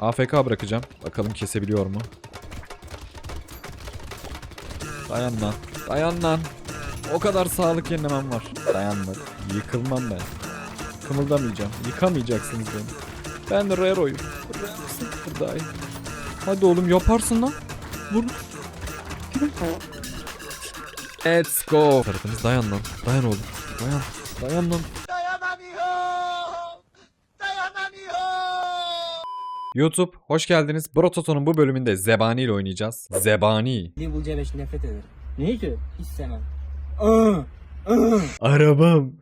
AFK bırakacağım. Bakalım kesebiliyor mu? Dayan lan. Dayan lan. O kadar sağlık yenilemem var. Dayanmak. Yıkılmam ben. Kımıldamayacağım. Yıkamayacaksınız beni. Ben Rero'yum. Buradayım. Hadi oğlum yaparsın lan. Vur. Let's go. Tarafınız dayan lan. Dayan oğlum. Dayan. Dayan lan. YouTube hoş geldiniz. Brototo'nun bu bölümünde Zebani ile oynayacağız. Zebani. Level C5 nefret ederim. Niye ki? Hiç sevmem. Arabam.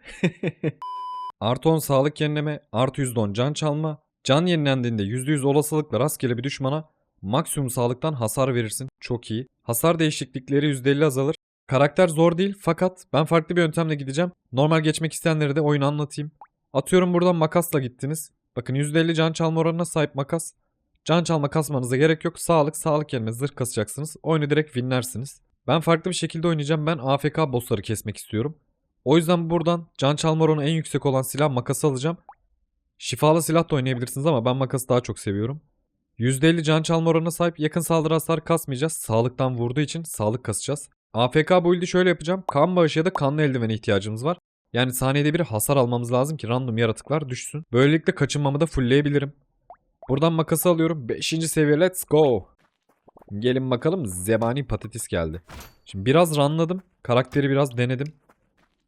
artı 10 sağlık yenileme, artı %10 can çalma. Can yenilendiğinde %100 olasılıkla rastgele bir düşmana maksimum sağlıktan hasar verirsin. Çok iyi. Hasar değişiklikleri %50 azalır. Karakter zor değil fakat ben farklı bir yöntemle gideceğim. Normal geçmek isteyenlere de oyunu anlatayım. Atıyorum buradan makasla gittiniz. Bakın %50 can çalma oranına sahip makas. Can çalma kasmanıza gerek yok. Sağlık, sağlık yerine zırh kasacaksınız. Oyunu direkt winlersiniz. Ben farklı bir şekilde oynayacağım. Ben AFK bossları kesmek istiyorum. O yüzden buradan can çalma oranı en yüksek olan silah makası alacağım. Şifalı silah da oynayabilirsiniz ama ben makası daha çok seviyorum. %50 can çalma oranına sahip yakın saldırı hasar kasmayacağız. Sağlıktan vurduğu için sağlık kasacağız. AFK build'i şöyle yapacağım. Kan bağışı ya da kanlı eldivene ihtiyacımız var. Yani saniyede bir hasar almamız lazım ki random yaratıklar düşsün. Böylelikle kaçınmamı da fullleyebilirim. Buradan makası alıyorum. 5. seviye let's go. Gelin bakalım zebani patates geldi. Şimdi biraz runladım. Karakteri biraz denedim.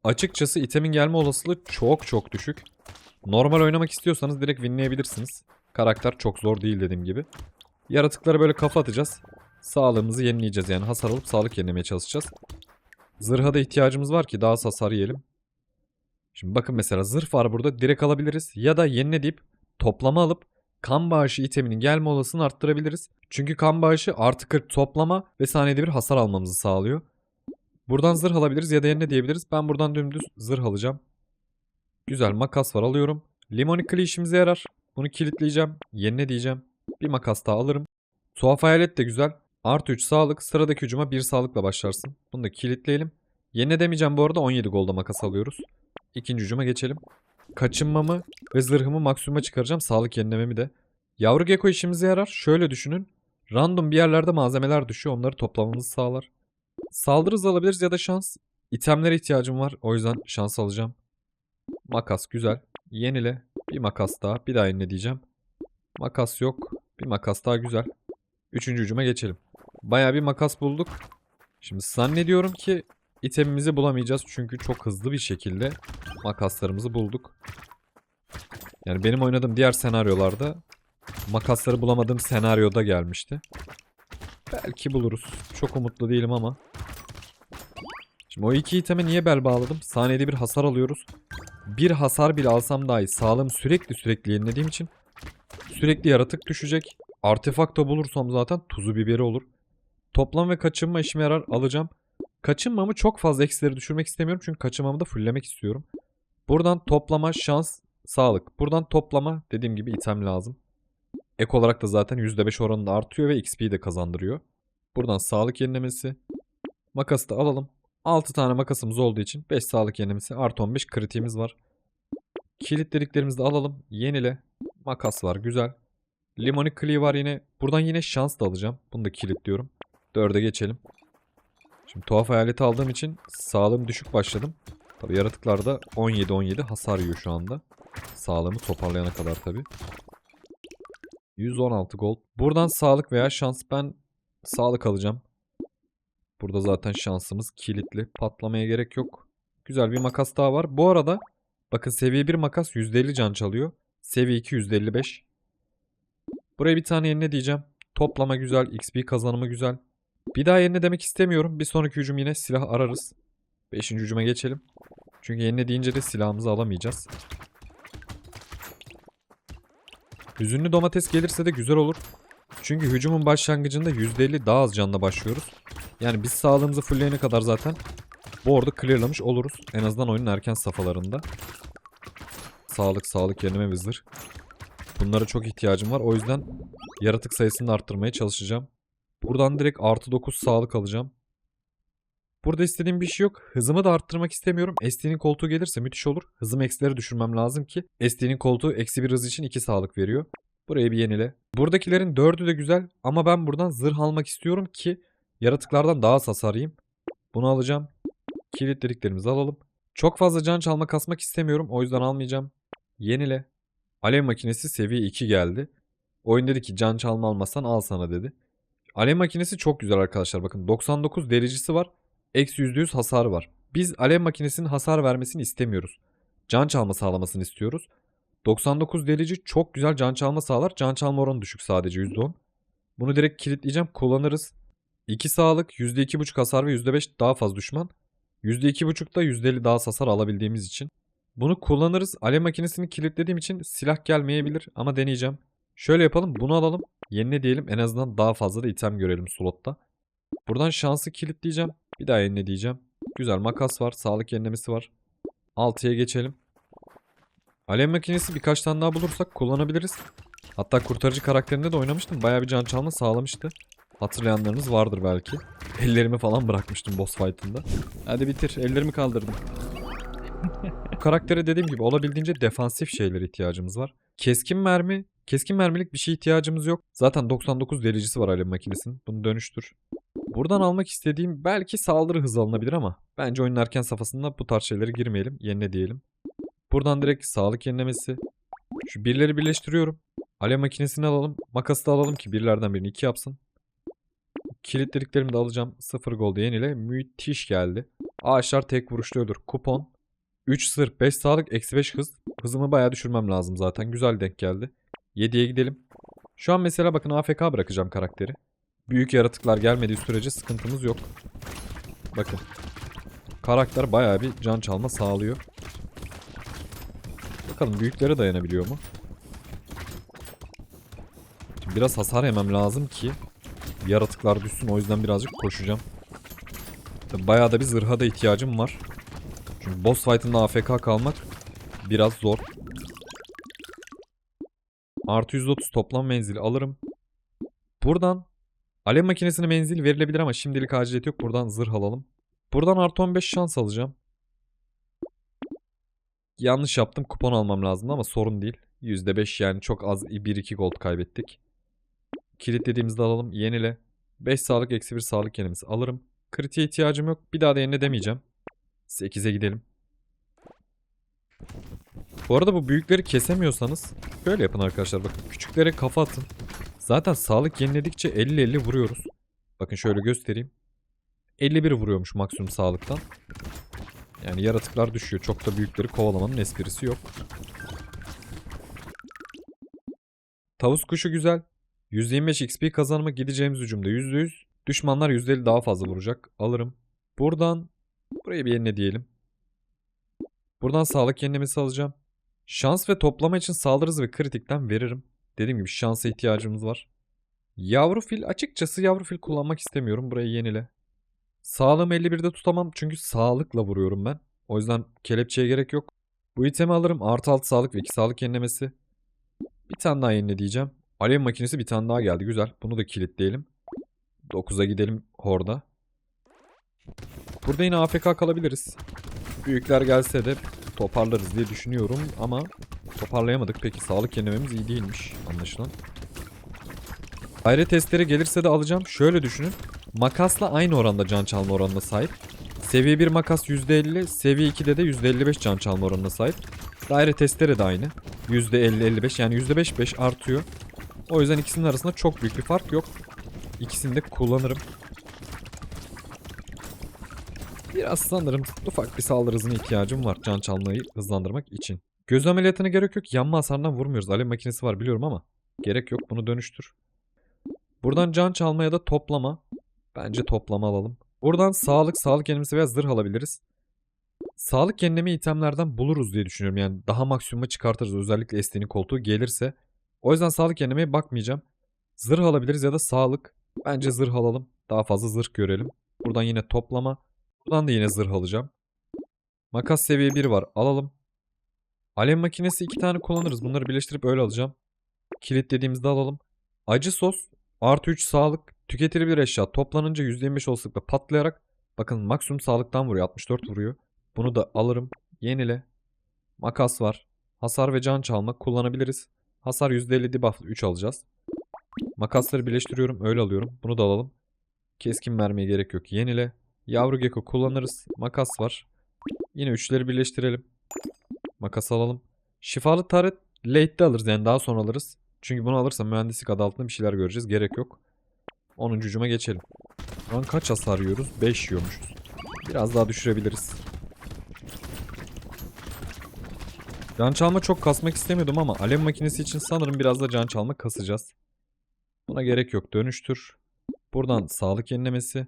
Açıkçası itemin gelme olasılığı çok çok düşük. Normal oynamak istiyorsanız direkt winleyebilirsiniz. Karakter çok zor değil dediğim gibi. Yaratıklara böyle kafa atacağız. Sağlığımızı yenileyeceğiz yani hasar alıp sağlık yenilemeye çalışacağız. Zırha da ihtiyacımız var ki daha hasar yiyelim. Şimdi bakın mesela zırh var burada direkt alabiliriz. Ya da yenile deyip toplama alıp kan bağışı iteminin gelme olasılığını arttırabiliriz. Çünkü kan bağışı artı 40 toplama ve saniyede bir hasar almamızı sağlıyor. Buradan zırh alabiliriz ya da yenile diyebiliriz. Ben buradan dümdüz zırh alacağım. Güzel makas var alıyorum. Limonikli işimize yarar. Bunu kilitleyeceğim. Yenile diyeceğim. Bir makas daha alırım. Tuhaf hayalet de güzel. Artı 3 sağlık. Sıradaki hücuma 1 sağlıkla başlarsın. Bunu da kilitleyelim. Yenile demeyeceğim bu arada 17 golda makas alıyoruz. İkinci hücuma geçelim. Kaçınmamı ve zırhımı maksimuma çıkaracağım. Sağlık yenilememi de. Yavru gecko işimize yarar. Şöyle düşünün. Random bir yerlerde malzemeler düşüyor. Onları toplamamızı sağlar. Saldırı hızı alabiliriz ya da şans. İtemlere ihtiyacım var. O yüzden şans alacağım. Makas güzel. Yenile. Bir makas daha. Bir daha yenile diyeceğim. Makas yok. Bir makas daha güzel. Üçüncü hücuma geçelim. Baya bir makas bulduk. Şimdi zannediyorum ki itemimizi bulamayacağız. Çünkü çok hızlı bir şekilde makaslarımızı bulduk. Yani benim oynadığım diğer senaryolarda makasları bulamadığım senaryoda gelmişti. Belki buluruz. Çok umutlu değilim ama. Şimdi o iki iteme niye bel bağladım? Saniyede bir hasar alıyoruz. Bir hasar bile alsam dahi sağlığım sürekli sürekli yenilediğim için sürekli yaratık düşecek. Artefakt da bulursam zaten tuzu biberi olur. Toplam ve kaçınma işime yarar alacağım. Kaçınmamı çok fazla eksileri düşürmek istemiyorum çünkü kaçınmamı da fulllemek istiyorum. Buradan toplama, şans, sağlık. Buradan toplama dediğim gibi item lazım. Ek olarak da zaten %5 oranında artıyor ve XP'yi de kazandırıyor. Buradan sağlık yenilemesi. Makası da alalım. 6 tane makasımız olduğu için 5 sağlık yenilemesi artı 15 kritiğimiz var. Kilit dediklerimizi de alalım. Yenile. Makas var güzel. Limonik Clee var yine. Buradan yine şans da alacağım. Bunu da kilitliyorum. 4'e geçelim. Şimdi tuhaf hayaleti aldığım için sağlığım düşük başladım. Tabi yaratıklarda 17-17 hasar yiyor şu anda. Sağlığımı toparlayana kadar tabi. 116 gold. Buradan sağlık veya şans ben sağlık alacağım. Burada zaten şansımız kilitli. Patlamaya gerek yok. Güzel bir makas daha var. Bu arada bakın seviye 1 makas %50 can çalıyor. Seviye 2 %55. Buraya bir tane yerine diyeceğim. Toplama güzel. XP kazanımı güzel. Bir daha yerine demek istemiyorum. Bir sonraki hücum yine silah ararız. Beşinci hücuma geçelim. Çünkü yerine deyince de silahımızı alamayacağız. Hüzünlü domates gelirse de güzel olur. Çünkü hücumun başlangıcında %50 daha az canla başlıyoruz. Yani biz sağlığımızı fullleyene kadar zaten board'u clearlamış oluruz. En azından oyunun erken safhalarında. Sağlık, sağlık ve zırh. Bunlara çok ihtiyacım var. O yüzden yaratık sayısını arttırmaya çalışacağım. Buradan direkt artı 9 sağlık alacağım. Burada istediğim bir şey yok. Hızımı da arttırmak istemiyorum. SD'nin koltuğu gelirse müthiş olur. Hızım eksileri düşürmem lazım ki. SD'nin koltuğu eksi bir hız için 2 sağlık veriyor. Burayı bir yenile. Buradakilerin dördü de güzel ama ben buradan zırh almak istiyorum ki yaratıklardan daha az. Bunu alacağım. Kilit dediklerimizi alalım. Çok fazla can çalma kasmak istemiyorum. O yüzden almayacağım. Yenile. Alev makinesi seviye 2 geldi. Oyun dedi ki can çalma almazsan al sana dedi. Alev makinesi çok güzel arkadaşlar. Bakın 99 derecesi var. Eksi %100 hasarı var. Biz alev makinesinin hasar vermesini istemiyoruz. Can çalma sağlamasını istiyoruz. 99 delici çok güzel can çalma sağlar. Can çalma oranı düşük sadece %10. Bunu direkt kilitleyeceğim. Kullanırız. 2 sağlık, %2.5 hasar ve %5 daha fazla düşman. %2.5 da %50 daha hasar alabildiğimiz için. Bunu kullanırız. Alev makinesini kilitlediğim için silah gelmeyebilir ama deneyeceğim. Şöyle yapalım. Bunu alalım. Yenile diyelim. En azından daha fazla da item görelim slotta. Buradan şansı kilitleyeceğim. Bir daha yenile diyeceğim. Güzel makas var. Sağlık yenilemesi var. 6'ya geçelim. Alev makinesi birkaç tane daha bulursak kullanabiliriz. Hatta kurtarıcı karakterinde de oynamıştım. Bayağı bir can çalma sağlamıştı. Hatırlayanlarınız vardır belki. Ellerimi falan bırakmıştım boss fight'ında. Hadi bitir. Ellerimi kaldırdım. Bu karaktere dediğim gibi olabildiğince defansif şeylere ihtiyacımız var. Keskin mermi, keskin mermilik bir şey ihtiyacımız yok. Zaten 99 delicisi var alev makinesinin. Bunu dönüştür. Buradan almak istediğim belki saldırı hızı alınabilir ama bence oyunun erken safhasında bu tarz şeylere girmeyelim. Yenile diyelim. Buradan direkt sağlık yenilemesi. Şu birleri birleştiriyorum. Alev makinesini alalım. Makası da alalım ki birlerden birini iki yapsın. Kilitlediklerimi de alacağım. 0 gold yenile. Müthiş geldi. Ağaçlar tek vuruşta ölür. Kupon. 3 sır, 5 sağlık, eksi 5 hız. Hızımı bayağı düşürmem lazım zaten. Güzel denk geldi. 7'ye gidelim. Şu an mesela bakın AFK bırakacağım karakteri. Büyük yaratıklar gelmediği sürece sıkıntımız yok. Bakın. Karakter bayağı bir can çalma sağlıyor. Bakalım büyüklere dayanabiliyor mu? Şimdi biraz hasar yemem lazım ki yaratıklar düşsün. O yüzden birazcık koşacağım. Bayağı da bir zırha da ihtiyacım var. Çünkü boss fight'ında AFK kalmak biraz zor. Artı 130 toplam menzili alırım. Buradan alev makinesine menzil verilebilir ama şimdilik aciliyet yok. Buradan zırh alalım. Buradan artı 15 şans alacağım. Yanlış yaptım. Kupon almam lazımdı ama sorun değil. %5 yani çok az 1-2 gold kaybettik. Kilitlediğimizde alalım. Yenile. 5 sağlık eksi 1 sağlık yenimizi alırım. Kritiğe ihtiyacım yok. Bir daha da yenile demeyeceğim. 8'e gidelim. Bu arada bu büyükleri kesemiyorsanız böyle yapın arkadaşlar. Bakın küçüklere kafa atın. Zaten sağlık yeniledikçe 50-50 vuruyoruz. Bakın şöyle göstereyim. 51 vuruyormuş maksimum sağlıktan. Yani yaratıklar düşüyor. Çok da büyükleri kovalamanın esprisi yok. Tavus kuşu güzel. 125 XP kazanma gideceğimiz hücumda %100. Düşmanlar %50 daha fazla vuracak. Alırım. Buradan buraya bir yenile diyelim. Buradan sağlık yenilemesi alacağım. Şans ve toplama için saldırı hızı ve kritikten veririm. Dediğim gibi şansa ihtiyacımız var. Yavru fil açıkçası yavru fil kullanmak istemiyorum. Burayı yenile. Sağlığımı 51'de tutamam çünkü sağlıkla vuruyorum ben. O yüzden kelepçeye gerek yok. Bu itemi alırım. Artı 6 sağlık ve 2 sağlık yenilemesi. Bir tane daha yenile diyeceğim. Alev makinesi bir tane daha geldi. Güzel. Bunu da kilitleyelim. 9'a gidelim horda. Burada yine AFK kalabiliriz. Büyükler gelse de toparlarız diye düşünüyorum ama toparlayamadık. Peki sağlık yenilememiz iyi değilmiş anlaşılan. Daire testleri gelirse de alacağım. Şöyle düşünün. Makasla aynı oranda can çalma oranına sahip. Seviye 1 makas %50, seviye 2'de de %55 can çalma oranına sahip. Daire testleri de aynı. %50-55 yani %5-5 artıyor. O yüzden ikisinin arasında çok büyük bir fark yok. İkisini de kullanırım. Biraz sanırım ufak bir saldırı hızına ihtiyacım var can çalmayı hızlandırmak için. Göz ameliyatına gerek yok. Yanma hasarından vurmuyoruz. Alev makinesi var biliyorum ama gerek yok. Bunu dönüştür. Buradan can çalma ya da toplama. Bence toplama alalım. Buradan sağlık, sağlık yenilmesi veya zırh alabiliriz. Sağlık yenileme itemlerden buluruz diye düşünüyorum. Yani daha maksimuma çıkartırız. Özellikle Esti'nin koltuğu gelirse. O yüzden sağlık yenilemeye bakmayacağım. Zırh alabiliriz ya da sağlık. Bence zırh alalım. Daha fazla zırh görelim. Buradan yine toplama. Buradan da yine zırh alacağım. Makas seviye 1 var. Alalım. Alev makinesi 2 tane kullanırız. Bunları birleştirip öyle alacağım. Kilitlediğimizde alalım. Acı sos. Artı 3 sağlık. Tüketilebilir eşya. Toplanınca %25 olasılıkla patlayarak. Bakın maksimum sağlıktan vuruyor. 64 vuruyor. Bunu da alırım. Yenile. Makas var. Hasar ve can çalma kullanabiliriz. Hasar %50 debuff 3 alacağız. Makasları birleştiriyorum öyle alıyorum. Bunu da alalım. Keskin mermiye gerek yok. Yenile. Yavru gecko kullanırız. Makas var. Yine üçleri birleştirelim. Makas alalım. Şifalı taret late'de alırız yani daha sonra alırız. Çünkü bunu alırsam mühendislik adı altında bir şeyler göreceğiz. Gerek yok. 10. hücuma geçelim. Şu an kaç hasar yiyoruz? 5 yiyormuşuz. Biraz daha düşürebiliriz. Can çalma çok kasmak istemiyordum ama alev makinesi için sanırım biraz da can çalma kasacağız. Buna gerek yok. Dönüştür. Buradan sağlık yenilemesi.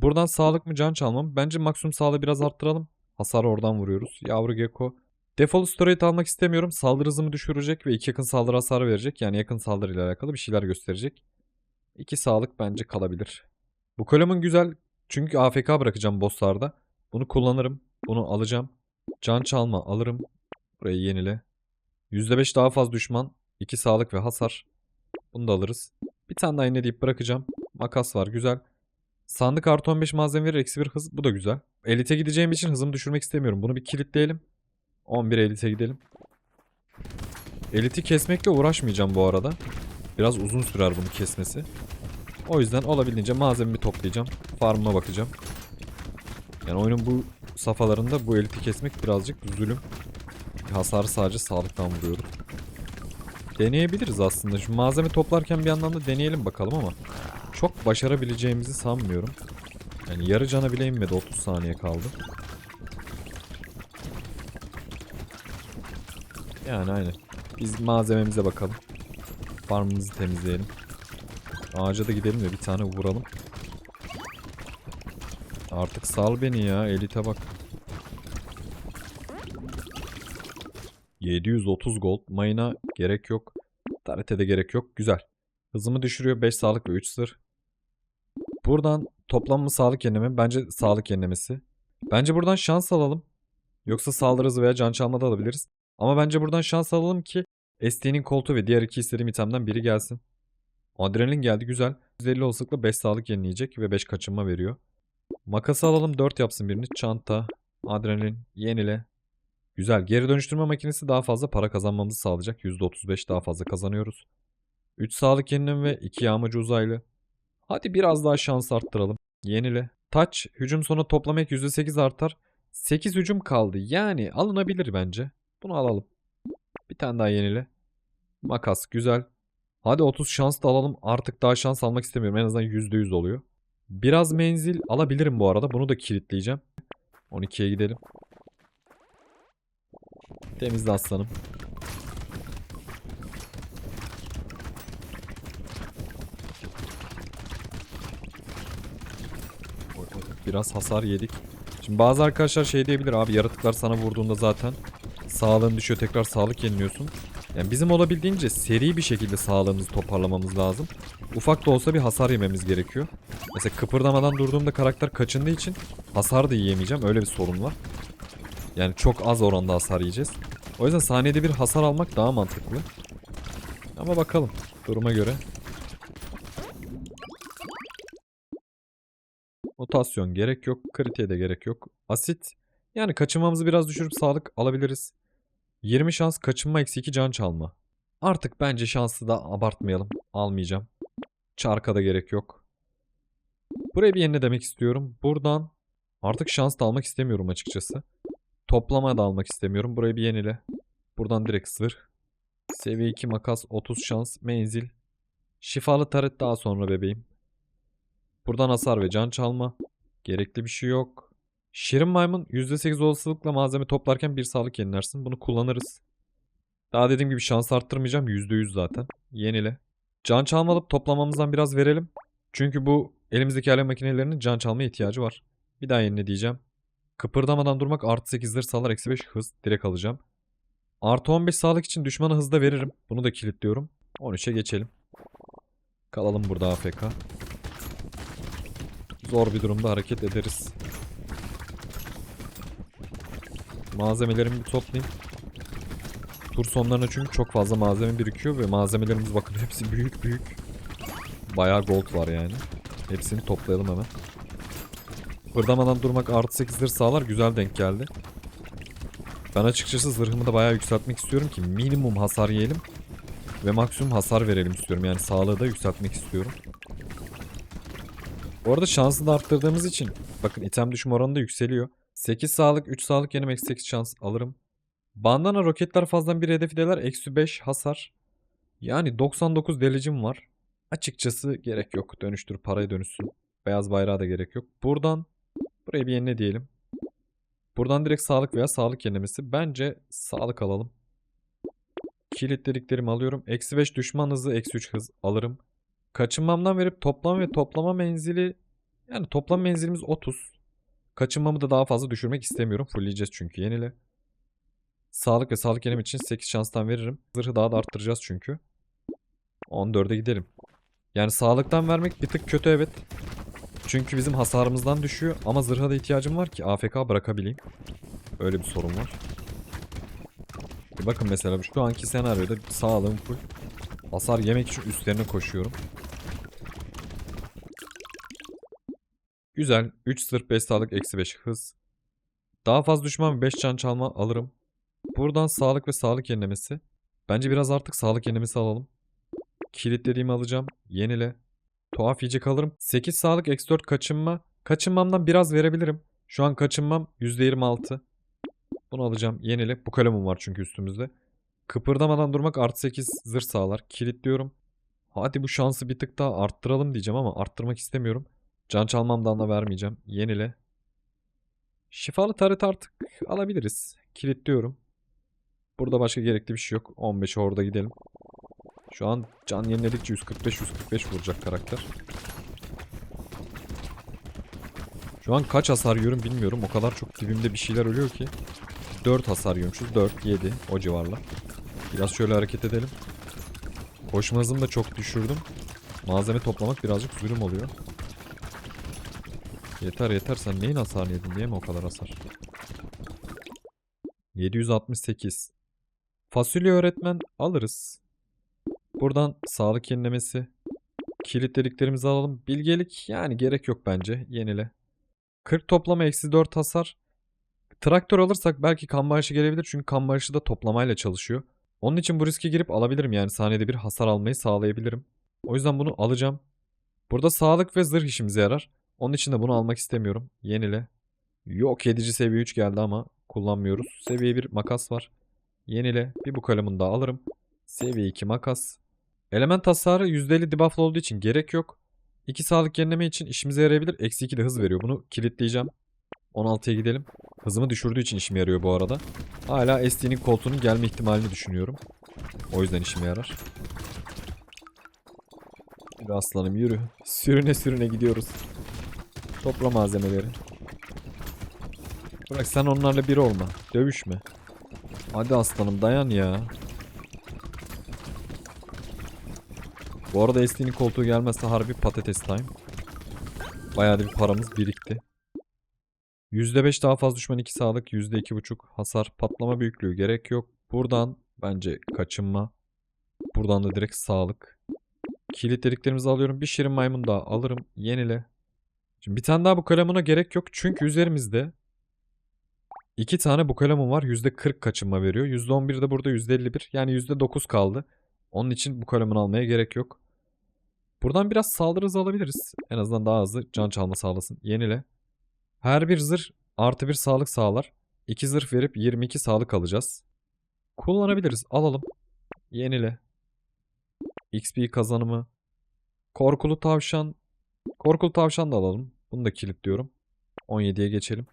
Buradan sağlık mı can çalma mı? Bence maksimum sağlığı biraz arttıralım. Hasarı oradan vuruyoruz. Yavru gecko. Defol storage almak istemiyorum. Saldırı hızımı düşürecek ve iki yakın saldırı hasarı verecek. Yani yakın saldırı ile alakalı bir şeyler gösterecek. İki sağlık bence kalabilir. Bu kalemin güzel. Çünkü AFK bırakacağım bosslarda. Bunu kullanırım. Bunu alacağım. Can çalma alırım. Burayı yenile. %5 daha fazla düşman. 2 sağlık ve hasar. Bunu da alırız. Bir tane daha yine deyip bırakacağım. Makas var güzel. Sandık artı 15 malzeme verir eksi 1 hız. Bu da güzel. Elite gideceğim için hızımı düşürmek istemiyorum. Bunu bir kilitleyelim. 11 elite gidelim. Eliti kesmekle uğraşmayacağım bu arada. Biraz uzun sürer bunu kesmesi. O yüzden olabildiğince malzememi toplayacağım. Farmıma bakacağım. Yani oyunun bu safhalarında bu eliti kesmek birazcık zulüm. Çünkü hasarı sadece sağlıktan vuruyorum. Deneyebiliriz aslında. Şu malzeme toplarken bir yandan da deneyelim bakalım ama çok başarabileceğimizi sanmıyorum. Yani yarı cana bile inmedi 30 saniye kaldı. Yani aynen. Biz malzememize bakalım. Farmımızı temizleyelim. Ağaca da gidelim de bir tane vuralım. Artık sal beni ya. Elite bak. 730 gold. Mayına gerek yok. Tarete de gerek yok. Güzel. Hızımı düşürüyor. 5 sağlık ve 3 sır. Buradan toplam mı sağlık yenileme? Bence sağlık yenilemesi. Bence buradan şans alalım. Yoksa saldırı hızı veya can çalma da alabiliriz. Ama bence buradan şans alalım ki ST'nin koltuğu ve diğer iki istediğim itemden biri gelsin. Adrenalin geldi güzel. %50 olasılıkla 5 sağlık yenileyecek ve 5 kaçınma veriyor. Makası alalım 4 yapsın birini. Çanta, adrenalin, yenile. Güzel. Geri dönüştürme makinesi daha fazla para kazanmamızı sağlayacak. %35 daha fazla kazanıyoruz. 3 sağlık yenileme ve 2 yağmacı uzaylı. Hadi biraz daha şans arttıralım. Yenile. Taç, hücum sonu toplamak %8 artar. 8 hücum kaldı. Yani alınabilir bence. Bunu alalım. Bir tane daha yenile. Makas güzel. Hadi 30 şans da alalım. Artık daha şans almak istemiyorum. En azından %100 oluyor. Biraz menzil alabilirim bu arada. Bunu da kilitleyeceğim. 12'ye gidelim. Temizle aslanım. Biraz hasar yedik. Şimdi bazı arkadaşlar şey diyebilir abi yaratıklar sana vurduğunda zaten sağlığın düşüyor tekrar sağlık yeniliyorsun. Yani bizim olabildiğince seri bir şekilde sağlığımızı toparlamamız lazım. Ufak da olsa bir hasar yememiz gerekiyor. Mesela kıpırdamadan durduğumda karakter kaçındığı için hasar da yiyemeyeceğim. Öyle bir sorun var. Yani çok az oranda hasar yiyeceğiz. O yüzden saniyede bir hasar almak daha mantıklı. Ama bakalım duruma göre. Mutasyon gerek yok. Kritiğe de gerek yok. Asit. Yani kaçınmamızı biraz düşürüp sağlık alabiliriz. 20 şans kaçınma eksi 2 can çalma. Artık bence şansı da abartmayalım. Almayacağım. Çarka da gerek yok. Buraya bir yenile demek istiyorum. Buradan artık şans da almak istemiyorum açıkçası. Toplama da almak istemiyorum. Burayı bir yenile. Buradan direkt zırh. Seviye 2 makas 30 şans menzil. Şifalı taret daha sonra bebeğim. Buradan hasar ve can çalma. Gerekli bir şey yok. Şirin maymun %8 olasılıkla malzeme toplarken bir sağlık yenilersin. Bunu kullanırız. Daha dediğim gibi şans arttırmayacağım. %100 zaten. Yenile. Can çalma alıp toplamamızdan biraz verelim. Çünkü bu elimizdeki alev makinelerinin can çalmaya ihtiyacı var. Bir daha yenile diyeceğim. Kıpırdamadan durmak artı 8 zırh sağlar eksi 5 hız. Direkt alacağım. Artı 15 sağlık için düşmana hızda veririm. Bunu da kilitliyorum. 13'e geçelim. Kalalım burada AFK. Zor bir durumda hareket ederiz. Malzemelerimi bir toplayayım. Tur sonlarına çünkü çok fazla malzeme birikiyor ve malzemelerimiz bakın hepsi büyük büyük. Bayağı gold var yani. Hepsini toplayalım hemen. Fırdamadan durmak artı 8 zırh sağlar güzel denk geldi. Ben açıkçası zırhımı da bayağı yükseltmek istiyorum ki minimum hasar yiyelim. ve maksimum hasar verelim istiyorum. Yani sağlığı da yükseltmek istiyorum. Bu arada şansı da arttırdığımız için bakın item düşme oranı da yükseliyor. 8 sağlık 3 sağlık yenem eksi 8 şans alırım. Bandana roketler fazladan bir hedefideler eksi 5 hasar. Yani 99 delicim var. Açıkçası gerek yok. Dönüştür paraya dönüşsün. Beyaz bayrağa da gerek yok. Buradan buraya bir yenile diyelim. Buradan direkt sağlık veya sağlık yenilemesi. Bence sağlık alalım. Kilitlediklerimi alıyorum. Eksi 5 düşman hızı, eksi 3 hız alırım. Kaçınmamdan verip toplam ve toplama menzili yani toplam menzilimiz 30. Kaçınmamı da daha fazla düşürmek istemiyorum. Fullleyeceğiz çünkü yenile. Sağlık ve sağlık yenem için 8 şanstan veririm. Zırhı daha da arttıracağız çünkü. 14'e gidelim. Yani sağlıktan vermek bir tık kötü evet. Çünkü bizim hasarımızdan düşüyor ama zırha da ihtiyacım var ki AFK bırakabileyim. Öyle bir sorun var. Bir bakın mesela şu anki senaryoda sağlığım full. Hasar yemek için üstlerine koşuyorum. Güzel. 3 sırf 5 sağlık eksi 5 hız. Daha fazla düşman 5 can çalma alırım. Buradan sağlık ve sağlık yenilemesi. Bence biraz artık sağlık yenilemesi alalım. Kilitlediğimi alacağım. Yenile. Tuhaf yiyecek alırım. 8 sağlık eksi 4 kaçınma. Kaçınmamdan biraz verebilirim. Şu an kaçınmam %26. Bunu alacağım. Yenile. Bu kalemim var çünkü üstümüzde. Kıpırdamadan durmak artı 8 zırh sağlar. Kilitliyorum. Hadi bu şansı bir tık daha arttıralım diyeceğim ama arttırmak istemiyorum. Can çalmamdan da vermeyeceğim. Yenile. Şifalı taret artık alabiliriz. Kilitliyorum. Burada başka gerekli bir şey yok. 15'e orada gidelim. Şu an can yeniledikçe 145-145 vuracak karakter. Şu an kaç hasar yiyorum bilmiyorum. O kadar çok dibimde bir şeyler ölüyor ki. 4 hasar yiyormuşuz. 4, 7 o civarlar. Biraz şöyle hareket edelim. Koşma hızımı da çok düşürdüm. Malzeme toplamak birazcık zulüm oluyor. Yeter yeter sen neyin hasarını yedin diye mi o kadar hasar? 768. Fasulye öğretmen alırız. Buradan sağlık yenilemesi. Kilitlediklerimizi alalım. Bilgelik yani gerek yok bence. Yenile. 40 toplama eksi 4 hasar. Traktör alırsak belki kan bağışı gelebilir. Çünkü kan bağışı da toplamayla çalışıyor. Onun için bu riske girip alabilirim. Yani saniyede bir hasar almayı sağlayabilirim. O yüzden bunu alacağım. Burada sağlık ve zırh işimize yarar. Onun için de bunu almak istemiyorum. Yenile. Yok edici seviye 3 geldi ama kullanmıyoruz. Seviye 1 makas var. Yenile. Bir bu kalemini daha alırım. Seviye 2 makas. Element hasarı %50 debufflı olduğu için gerek yok. 2 sağlık yenileme için işimize yarayabilir. Eksi 2 de hız veriyor. Bunu kilitleyeceğim. 16'ya gidelim. Hızımı düşürdüğü için işime yarıyor bu arada. Hala SD'nin koltuğunun gelme ihtimalini düşünüyorum. O yüzden işime yarar. Yürü aslanım yürü. Sürüne sürüne gidiyoruz. Topla malzemeleri. Bırak sen onlarla bir olma. Dövüşme. Hadi aslanım dayan ya. Bu arada SD'nin koltuğu gelmezse harbi patates time. Bayağı da bir paramız birikti. %5 daha fazla düşman 2 sağlık, %2.5 hasar, patlama büyüklüğü gerek yok. Buradan bence kaçınma. Buradan da direkt sağlık. Kilitlediklerimizi alıyorum. Bir şirin maymun daha alırım. Yenile. Şimdi bir tane daha bu kalemuna gerek yok. Çünkü üzerimizde iki tane bu kalemim var. %40 kaçınma veriyor. %11 de burada %51. Yani %9 kaldı. Onun için bu kalemini almaya gerek yok. Buradan biraz saldırı hızı alabiliriz. En azından daha hızlı can çalma sağlasın. Yenile. Her bir zırh artı bir sağlık sağlar. 2 zırh verip 22 sağlık alacağız. Kullanabiliriz. Alalım. Yenile. XP kazanımı. Korkulu tavşan. Korkulu tavşan da alalım. Bunu da kilitliyorum. 17'ye geçelim.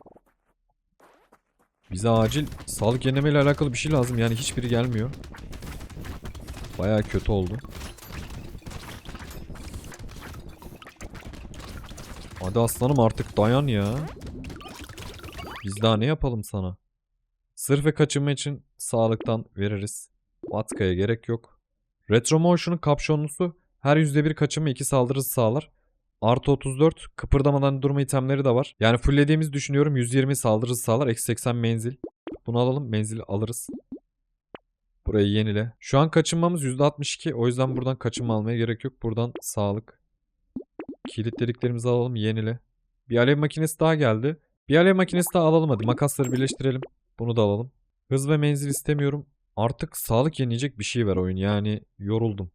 Bize acil sağlık yenileme ile alakalı bir şey lazım. Yani hiçbiri gelmiyor. Baya kötü oldu. Hadi aslanım artık dayan ya. Biz daha ne yapalım sana? Sırf ve kaçınma için sağlıktan veririz. Vatka'ya gerek yok. Retro Motion'un kapşonlusu her %1 kaçınma 2 saldırısı sağlar. Artı 34 kıpırdamadan durma itemleri de var. Yani fulllediğimizi düşünüyorum 120 saldırısı sağlar. Eksi 80 menzil. Bunu alalım menzili alırız. Burayı yenile. Şu an kaçınmamız %62. O yüzden buradan kaçınma almaya gerek yok. Buradan sağlık. Kilitlediklerimizi alalım yenile. Bir alev makinesi daha geldi. Bir alev makinesi daha alalım hadi. Makasları birleştirelim. Bunu da alalım. Hız ve menzil istemiyorum. Artık sağlık yenileyecek bir şey ver oyun. Yani yoruldum.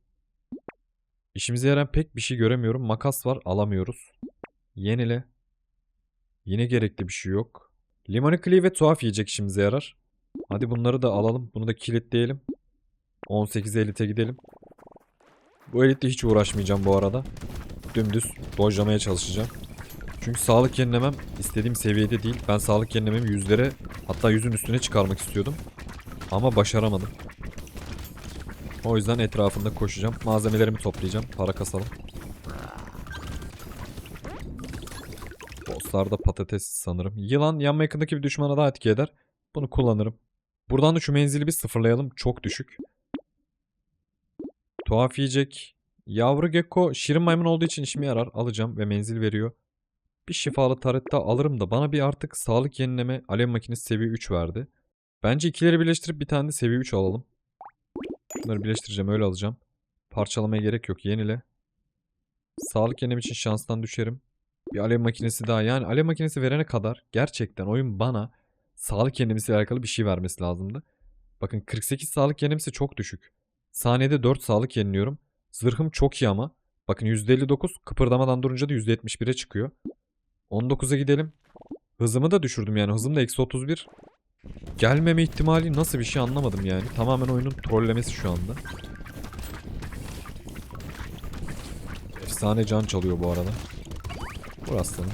İşimize yarayan pek bir şey göremiyorum. Makas var alamıyoruz. Yenile. Yine gerekli bir şey yok. Limoni Clee ve tuhaf yiyecek işimize yarar. Hadi bunları da alalım. Bunu da kilitleyelim. 18 elite gidelim. Bu elitle hiç uğraşmayacağım bu arada. Dümdüz dojlamaya çalışacağım. Çünkü sağlık yenilemem istediğim seviyede değil. Ben sağlık yenilememi yüzlere hatta yüzün üstüne çıkarmak istiyordum. Ama başaramadım. O yüzden etrafında koşacağım. Malzemelerimi toplayacağım. Para kasalım. Bosslarda patates sanırım. Yılan yanma yakındaki bir düşmana daha etki eder. Bunu kullanırım. Buradan da şu menzili bir sıfırlayalım. Çok düşük. Tuhaf yiyecek. Yavru gecko şirin maymun olduğu için işime yarar. Alacağım ve menzil veriyor. Bir şifalı taret daha alırım da bana bir artık sağlık yenileme alev makinesi seviye 3 verdi. Bence ikileri birleştirip bir tane de seviye 3 alalım. Bunları birleştireceğim öyle alacağım. Parçalamaya gerek yok yenile. Sağlık yenileme için şanstan düşerim. Bir alev makinesi daha yani alev makinesi verene kadar gerçekten oyun bana sağlık yenilemesiyle alakalı bir şey vermesi lazımdı. Bakın 48 sağlık yenilemesi çok düşük. Saniyede 4 sağlık yeniliyorum. Zırhım çok iyi ama. Bakın %59 kıpırdamadan durunca da %71'e çıkıyor. 19'a gidelim. Hızımı da düşürdüm yani. Hızım da eksi 31. Gelmeme ihtimali nasıl bir şey anlamadım yani. Tamamen oyunun trollemesi şu anda. Efsane can çalıyor bu arada. Vur aslanım.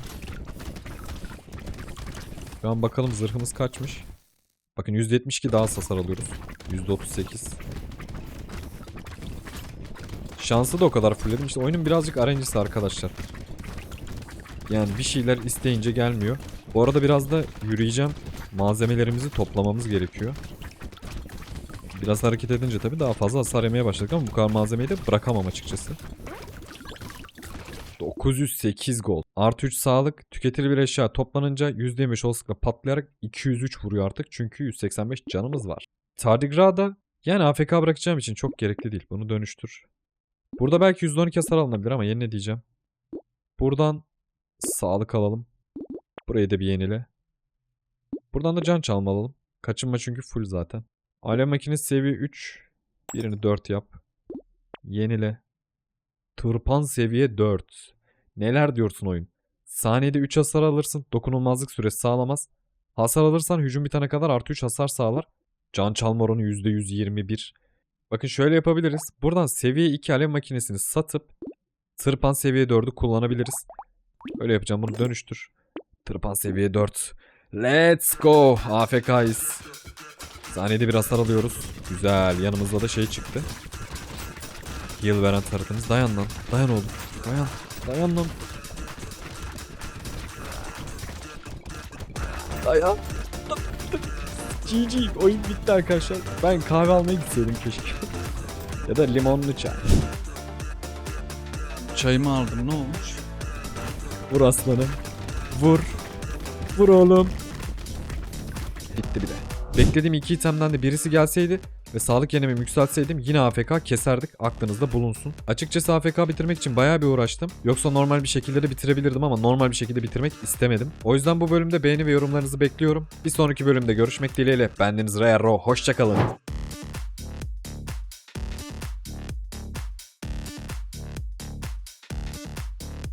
Şu an bakalım zırhımız kaçmış. Bakın %72 daha hasar alıyoruz. %38. Şansı da o kadar fullledim. İşte oyunun birazcık RNG'si arkadaşlar. Yani bir şeyler isteyince gelmiyor. Bu arada biraz da yürüyeceğim. Malzemelerimizi toplamamız gerekiyor. Biraz hareket edince tabii daha fazla hasar yemeye başladık ama bu kadar malzemeyi de bırakamam açıkçası. 908 gol. Artı 3 sağlık. Tüketilir bir eşya toplanınca %25 olasılıkla patlayarak 203 vuruyor artık. Çünkü 185 canımız var. Tardigrada yani AFK bırakacağım için çok gerekli değil. Bunu dönüştür. Burada belki %12 hasar alınabilir ama yeni ne diyeceğim. Buradan sağlık alalım. Burayı da bir yenile. Buradan da can çalma alalım. Kaçınma çünkü full zaten. Alev makinesi seviye 3. Birini 4 yap. Yenile. Tırpan seviye 4. Neler diyorsun oyun? Saniyede 3 hasar alırsın. Dokunulmazlık süresi sağlamaz. Hasar alırsan hücum bitene kadar artı 3 hasar sağlar. Can çalma oranı %121. Bakın şöyle yapabiliriz. Buradan seviye 2 alev makinesini satıp tırpan seviye 4'ü kullanabiliriz. Öyle yapacağım bunu dönüştür. Tırpan seviye 4. Let's go. AFK'yız. Saniyede bir alıyoruz. Güzel. Yanımızda da şey çıktı. Heal veren tarafımız. Dayan lan. Dayan oğlum. Dayan. Dayan lan. Dayan. GG. Oyun bitti arkadaşlar. Ben kahve almaya gitseydim keşke. ya da limonlu çay. Çayımı aldım ne olmuş? Vur aslanım. Vur. Vur oğlum. Bitti bile. Beklediğim iki itemden de birisi gelseydi ve sağlık yenememi yükseltseydim yine AFK keserdik aklınızda bulunsun. Açıkçası AFK bitirmek için bayağı bir uğraştım. Yoksa normal bir şekilde de bitirebilirdim ama normal bir şekilde bitirmek istemedim. O yüzden bu bölümde beğeni ve yorumlarınızı bekliyorum. Bir sonraki bölümde görüşmek dileğiyle. Bendeniz Rare Hoşçakalın.